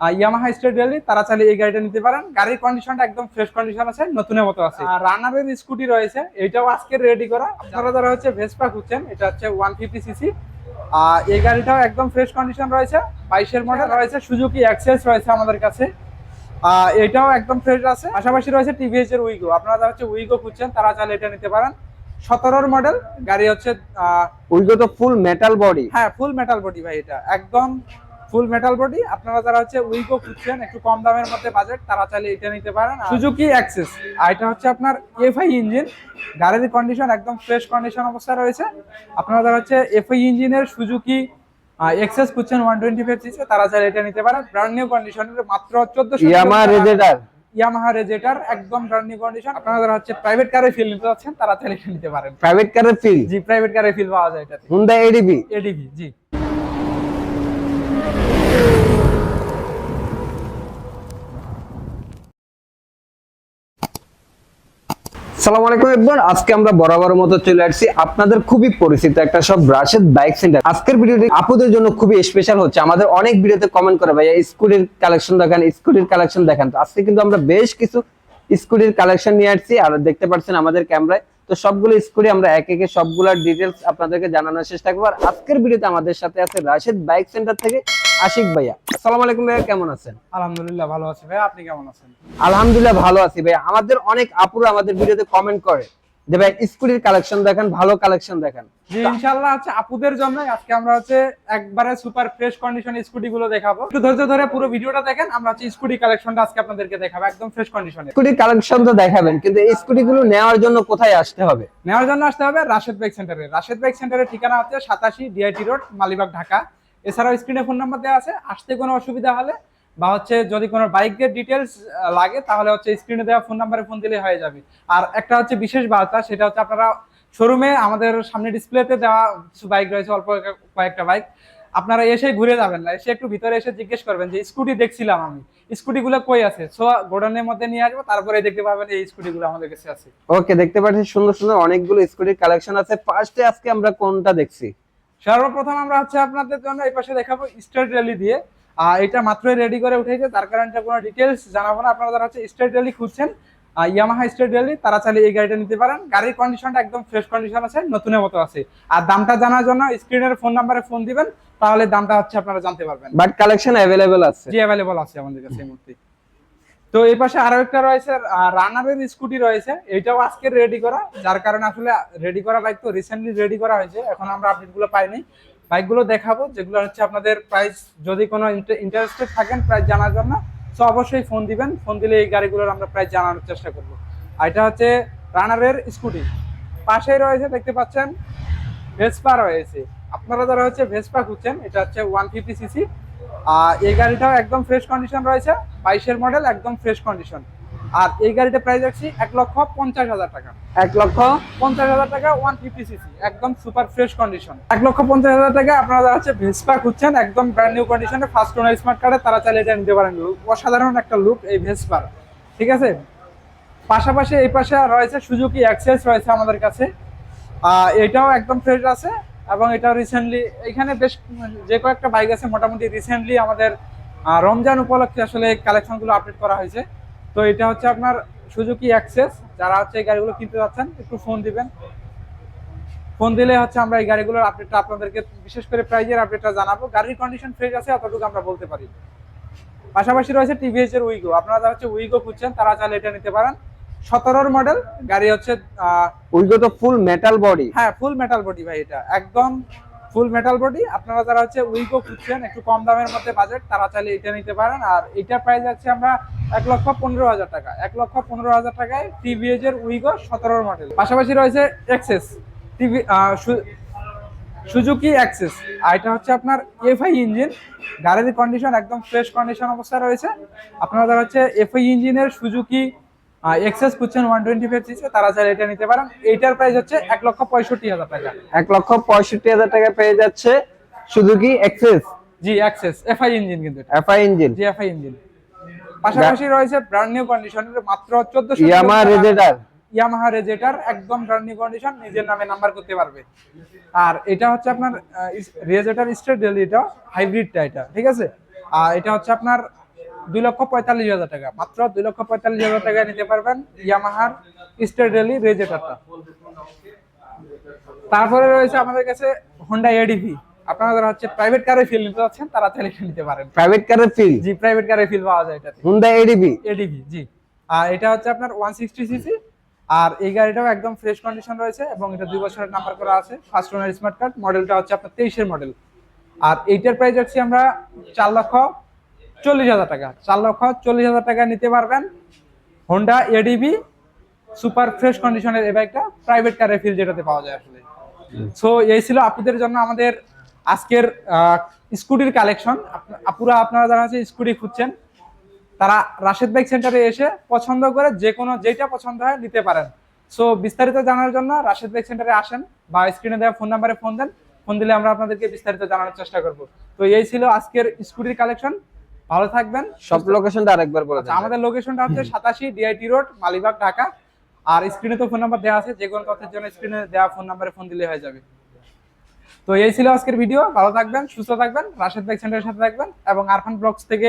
Yamaha state rally তারা চাইলে এই গাড়িটা নিতে পারেন। গাড়ির কন্ডিশনটা একদম ফ্রেশ কন্ডিশন আছে নতুনের মতো আছে। আর রানারের স্কুটি রয়েছে এটাও আজকে রেডি করা। আপনারা যারা হচ্ছে ভেসপা খুঁজছেন এটা হচ্ছে ওয়ান ফিফটি সিসি এই গাড়িটাও একদম ফ্রেশ কন্ডিশন রয়েছে বাইশের মডেল রয়েছে সুজুকি অ্যাক্সেস রয়েছে আমাদের কাছে। আহ, এটাও একদম ফ্রেশ আছে। পাশাপাশি রয়েছে টিভিএস এর উইগো আপনারা যারা হচ্ছে উইগো খুঁজছেন তারা চাইলে এটা নিতে পারেন। সতেরোর মডেল গাড়ি হচ্ছে উইগো তো ফুল মেটাল বডি হ্যাঁ ফুল মেটাল বডি ভাই এটা। একদম ফুল মেটাল বডি আপনারা যারা হচ্ছে উইগো খুঁজছেন একটু কম দামের মধ্যে বাজেট তারা চাইলে এটা নিতে পারেন। সুজুকি অ্যাক্সেস আর এটা হচ্ছে আপনার এফআই ইঞ্জিন গাড়ির কন্ডিশন একদম ফ্রেশ কন্ডিশন অবস্থায় রয়েছে। আপনারা যারা হচ্ছে এফআই ইঞ্জিনের সুজুকি এক্সেস খুঁজছেন ওয়ান টোয়েন্টি ফাইভ সিসি তারা চাইলে এটা নিতে পারেন। ব্র্যান্ড নিউ কন্ডিশনের মাত্র চোদ্দশো ইয়ামা রেজেডার ইয়ামাহা রেজেটার একদম ব্র্যান্ড নিউ কন্ডিশন আপনারা যারা হচ্ছে প্রাইভেট কারে ফিল নিতে যাচ্ছেন তারা চাইলে এটা নিতে পারেন। প্রাইভেট কারের ফিল জি প্রাইভেট কারে ফিল পাওয়া যায় এটাতে। হুন্ডা এডিবি এডিভি জি। সালাম আলাইকুম আজকে আমরা বরাবর মতো চলে আসছি আপনাদের খুবই পরিচিত একটা সব রাশেদ বাইক সেন্টার আজকের ভিডিওটি জন্য খুবই স্পেশাল হচ্ছে। আমাদের অনেক ভিডিওতে কমেন্ট করে ভাইয়া, স্কুটির কালেকশন দেখান, স্কুটির কালেকশন তো আজকে কিন্তু আমরা বেশ কিছু স্কুটির কালেকশন নিয়ে আসছি। আর দেখতে পাচ্ছেন আমাদের ক্যামেরায় তো সবগুলো স্কুটি আমরা এক একে সবগুলোর ডিটেলস আপনাদেরকে জানানোর চেষ্টা করব। আর আজকের ভিডিওতে আমাদের সাথে আছে রাশেদ বাইক সেন্টার থেকে আশিক ভাইয়া। আসসালামু আলাইকুম ভাইয়া কেমন আছেন? আলহামদুলিল্লাহ ভালো আছি। ভাই আপনি কেমন আছেন? আলহামদুলিল্লাহ ভালো আছি ভাই আমাদের অনেক আপুরা আমাদের ভিডিওতে কমেন্ট করে যে ভাই স্কুটির কালেকশন দেখেন ভালো কালেকশন দেখেন। জি ইনশাআল্লাহ হচ্ছে আপুদের জন্য। আজকে আমরা হচ্ছে একবারে সুপার ফ্রেশ কন্ডিশন স্কুটি গুলো দেখাবো। একটু ধৈর্য ধরে পুরো ভিডিওটা দেখেন আমরা হচ্ছে স্কুটি কালেকশনটা আজকে আপনাদেরকে দেখাবো একদম ফ্রেশ কন্ডিশনে স্কুটি কালেকশন তো দেখাবেন কিন্তু এই স্কুটি গুলো নেওয়ার জন্য কোথায় আসতে হবে? নেওয়ার জন্য আসতে হবে রাশেদ বাইক সেন্টারে রাশেদ বাইক সেন্টারের ঠিকানা হচ্ছে সাতাশি ডিআইটি রোড মালিবাগ ঢাকা। এছাড়াও স্ক্রিনে ফোন নাম্বার দেওয়া আছে। আসতে কোনো অসুবিধা হলে বা হচ্ছে যদি কোনো বাইকের ডিটেলস লাগে, তাহলে হচ্ছে স্ক্রিনে দেওয়া ফোন নাম্বারে ফোন দিলে হয়ে যাবে। আর একটা হচ্ছে বিশেষ বার্তা, সেটা হচ্ছে আপনারা শোরুমে আমাদের সামনে ডিসপ্লেতে দেওয়া কিছু বাইক রয়েছে, অল্প কয়েকটা বাইক আপনারা এসে ঘুরে যাবেন না, এসে একটু ভিতরে এসে জিজ্ঞেস করবেন যে, স্কুটি দেখছিলাম আমি। স্কুটিগুলো কই আছে? সো গোডাউনের মধ্যে নিয়ে আসব তারপরে দেখতে পাবেন এই স্কুটিগুলো আমাদের কাছে আছে। ওকে দেখতে পাচ্ছি সুন্দর সুন্দর অনেকগুলো স্কুটির কালেকশন আছে। ফার্স্টে আজকে আমরা কোনটা দেখছি? সর্বপ্রথম আমরা হচ্ছে আপনাদের জন্য এই পাশে দেখাবো স্টেট র্যালি দিয়ে। আর এটা মাত্রই রেডি করে উঠেছে তার কারণে কোনো ডিটেলস জানাব না। আপনারা যারা হচ্ছে স্টেট র্যালি খুঁজছেন ইয়ামাহা স্টেট র্যালি তারা চাইলে এই গাড়িটা নিতে পারেন। গাড়ির কন্ডিশনটা একদম ফ্রেশ কন্ডিশন আছে নতুনের মতো আছে। আর দামটা জানার জন্য স্ক্রিনের ফোন নাম্বারে ফোন দিবেন তাহলে দামটা হচ্ছে আপনারা জানতে পারবেন। বাট কালেকশন অ্যাভেলেবেল আছে। জি অ্যাভেলেবল আছে আমাদের কাছে এই মুহূর্তে। তো এই পাশে আরও একটা রয়েছে রানারের স্কুটি রয়েছে। এটাও আজকে রেডি করা। যার কারণে আসলে রেডি করা বাইক তো রিসেন্টলি রেডি করা হয়েছে। এখন আমরা আপডেটগুলো পাইনি। বাইকগুলো দেখাবো, যেগুলো হচ্ছে আপনাদের প্রাইস যদি কোনো ইন্টারেস্টেড থাকেন প্রাইস জানার জন্য তো অবশ্যই ফোন দিবেন। ফোন দিলে এই গাড়িগুলোর আমরা প্রাইস জানানোর চেষ্টা করব। আর এটা হচ্ছে রানারের স্কুটি। পাশেই রয়েছে, দেখতে পাচ্ছেন ভেসপা রয়েছে। আপনারা যারা হচ্ছে ভেসপা খুঁজছেন, এটা হচ্ছে ওয়ান ফিফটি সিসি আর এই গাড়িটাও একদম ফ্রেশ কন্ডিশন রয়েছে বাইশের মডেল একদম ফ্রেশ কন্ডিশন আর এই গাড়িটা প্রাইস রাখছি এক লক্ষ পঞ্চাশ হাজার টাকা। এক লক্ষ পঞ্চাশ হাজার টাকা ওয়ান ফিফটি সিসি একদম সুপার ফ্রেশ কন্ডিশন এক লক্ষ পঞ্চাশ হাজার টাকা আপনারা যারা হচ্ছে ভেসপা খুঁজছেন একদম ব্র্যান্ড নিউ কন্ডিশনে ফার্স্ট ওনার স্মার্ট কার্ডে তারা চাইলে এটা নিতে পারেন। অসাধারণ একটা লুক এই ভেসপার ঠিক আছে? পাশাপাশি এই পাশে রয়েছে সুজুকি অ্যাক্সেস রয়েছে আমাদের কাছে। এটাও একদম ফ্রেশ আছে। এবং এটা রিসেন্টলি এখানে বেশ, যে কয়েকটা বাইক আছে মোটামুটি রিসেন্টলি আমাদের রমজান উপলক্ষে আসলে কালেকশনগুলো আপডেট করা হয়েছে। তো এটা হচ্ছে আপনার সুজুকি অ্যাক্সেস যারা হচ্ছে এই গাড়িগুলো কিনতে যাচ্ছেন, একটু ফোন দিবেন। ফোন দিলে হচ্ছে আমরা এই গাড়িগুলোর আপডেটটা আপনাদেরকে বিশেষ করে প্রাইজের আপডেটটা জানাব। গাড়ির কন্ডিশন ফ্রেশ আছে অতটুকু আমরা বলতে পারি। পাশাপাশি রয়েছে টিভিএস এর উইগো আপনারা যারা হচ্ছে উইগো খুঁজছেন, তারা চাইলে এটা নিতে পারেন। সতেরোর মডেল গাড়ি হচ্ছে উইগো তো ফুল মেটাল বডি হ্যাঁ ফুল মেটাল বডি ভাই এটা। একদম ফুল মেটাল বডি আপনারা যারা হচ্ছে উইগো খুঁজছেন একটু কম দামের মধ্যে বাজেট তারা চাইলে এটা নিতে পারেন। আর এটা প্রাইস আছে আমরা এক লক্ষ পনেরো হাজার টাকা। এক লক্ষ পনেরো হাজার টাকায় টিভিএস এর উইগো সতেরোর মডেল পাশাপাশি রয়েছে এক্সেস টিভি সুজুকি অ্যাক্সেস আর এটা হচ্ছে আপনার এফআই ইঞ্জিন গাড়ির কন্ডিশন একদম ফ্রেশ কন্ডিশন অবস্থায় রয়েছে। আপনারা যারা হচ্ছে এফআই ইঞ্জিনের সুজুকি এক্সেস খুঁজছেন ওয়ান টোয়েন্টি ফাইভ সিসি তারা চাইলে এটা নিতে পারেন। এইটার প্রাইস হচ্ছে এক লক্ষ পঁয়ষট্টি হাজার টাকা। এক লক্ষ পঁয়ষট্টি হাজার টাকা পেয়ে যাচ্ছে শুধু কি এক্সেস জি অ্যাক্সেস এফআই ইঞ্জিন কিন্তু এফআই ইঞ্জিন জি এফআই ইঞ্জিন পাশাপাশি রয়েছে ব্র্যান্ড নিউ কন্ডিশনের মাত্র চোদ্দশো ইয়ামা রেজেডার ইয়ামাহা রেজেটার একদম ব্র্যান্ড নিউ কন্ডিশন নিজের নামে নাম্বার করতে পারবে। আর এটা হচ্ছে আপনার রেজেটার স্টেট ডেলি এটা হাইব্রিডটা এটা ঠিক আছে? আর এটা হচ্ছে আপনার দুই লক্ষ পঁয়তাল্লিশ হাজার টাকা। মাত্র দুই লক্ষ পঁয়তাল্লিশ হাজার টাকা নিতে পারবেন ইয়ামাহার স্টেট রেলি রেজেটারটা তারপরে রয়েছে আমাদের কাছে হোন্ডা এডিভি আপনারা যারা হচ্ছে প্রাইভেট কারে ফিল নিতে যাচ্ছেন তারা তাহলে নিতে পারেন। প্রাইভেট কারের ফিল জি প্রাইভেট কারে ফিল পাওয়া যায় এটাতে। হুন্ডা এডিবি এডিভি জি। আর এটা হচ্ছে আপনার ওয়ান সিক্সটি সিসি আর এই গাড়িটাও একদম ফ্রেশ কন্ডিশন রয়েছে এবং এটা দুই বছরের নাম্বার করা আছে। ফার্স্ট ওনার স্মার্ট কার্ড মডেলটা হচ্ছে আপনার তেইশের মডেল আর এইটার প্রাইস হচ্ছে আমরা চার লক্ষ চল্লিশ হাজার টাকা। চার লক্ষ চল্লিশ হাজার টাকা নিতে পারবেন। হোন্ডা এডিভি সুপার ফ্রেশ কন্ডিশনের এই বাইকটা প্রাইভেট কারে ফিল যেটাতে পাওয়া যায় আসলে। সো এই ছিল আপুদের জন্য আমাদের আজকের স্কুটির কালেকশন আপুরা, আপনারা যারা হচ্ছে স্কুটি খুঁজছেন, তারা রাশেদ বাইক সেন্টারে এসে পছন্দ করে যে কোনো যেটা পছন্দ হয় নিতে পারেন। সো বিস্তারিত জানার জন্য রাশেদ বাইক সেন্টারে আসেন বা স্ক্রিনে দেওয়া ফোন নাম্বারে ফোন দেন। ফোন দিলে আমরা আপনাদেরকে বিস্তারিত জানানোর চেষ্টা করব। তো, এই ছিল আজকের স্কুটির কালেকশন ভালো থাকবেন সব লোকেশনটা আরেকবার বলে আচ্ছা, দেন। আমাদের লোকেশনটা হচ্ছে সাতাশি ডিআইটি রোড মালিবাগ ঢাকা। আর স্ক্রিনে তো ফোন নাম্বার দেওয়া আছে যে কোনো তথ্যের জন্য স্ক্রিনে দেওয়া ফোন নাম্বারে ফোন দিলে হয়ে যাবে। তো এই ছিল আজকের ভিডিও ভালো থাকবেন সুস্থ থাকবেন রাশেদ ভাই সেন্টারের সাথে থাকবেন এবং আরফান ব্লগস থেকে